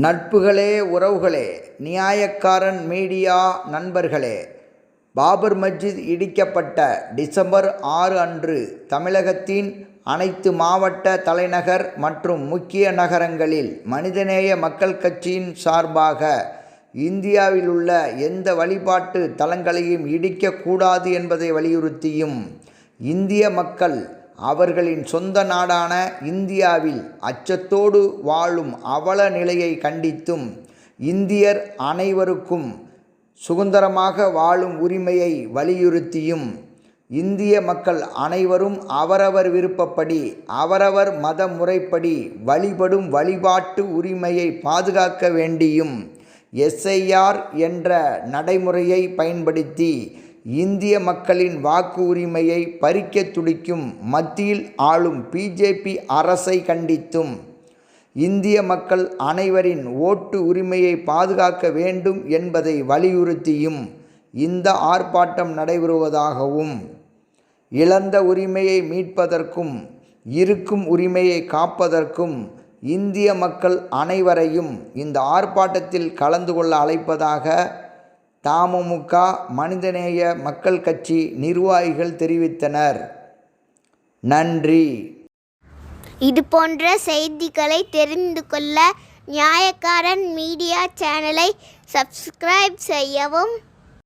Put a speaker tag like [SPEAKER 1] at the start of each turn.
[SPEAKER 1] நட்புகளே உறவுகளே நியாயக்காரன் மீடியா நண்பர்களே. பாபர் மஸ்ஜித் இடிக்கப்பட்ட டிசம்பர் ஆறு அன்று தமிழகத்தின் அனைத்து மாவட்ட தலைநகர் மற்றும் முக்கிய நகரங்களில் மனிதநேய மக்கள் கட்சியின் சார்பாக இந்தியாவில் உள்ள எந்த வழிபாட்டு தலங்களையும் இடிக்கக்கூடாது என்பதை வலியுறுத்தியும் இந்திய மக்கள் அவர்களின் சொந்த நாடான இந்தியாவில் அச்சத்தோடு வாழும் அவல நிலையை கண்டித்தும் இந்தியர் அனைவருக்கும் சுதந்திரமாக வாழும் உரிமையை வலியுறுத்தியும் இந்திய மக்கள் அனைவரும் அவரவர் விருப்பப்படி அவரவர் மத முறைப்படி வழிபடும் வழிபாட்டு உரிமையை பாதுகாக்க வேண்டியும் எஸ்ஐஆர் என்ற நடைமுறையை பயன்படுத்தி இந்திய மக்களின் வாக்கு உரிமையை பறிக்க துடிக்கும் மத்தியில் ஆளும் பிஜேபி அரசை கண்டித்தும் இந்திய மக்கள் அனைவரின் ஓட்டு உரிமையை பாதுகாக்க வேண்டும் என்பதை வலியுறுத்தியும் இந்த ஆர்ப்பாட்டம் நடைபெறுவதாகவும் இழந்த உரிமையை மீட்பதற்கும் இருக்கும் உரிமையை காப்பதற்கும் இந்திய மக்கள் அனைவரையும் இந்த ஆர்ப்பாட்டத்தில் கலந்து கொள்ள அழைப்பதாக தமுக மனிதநேய மக்கள் கட்சி நிர்வாகிகள் தெரிவித்தனர். நன்றி.
[SPEAKER 2] இது போன்ற செய்திகளை தெரிந்து கொள்ள நியாயக்காரன் மீடியா சேனலை சப்ஸ்கிரைப் செய்யவும்.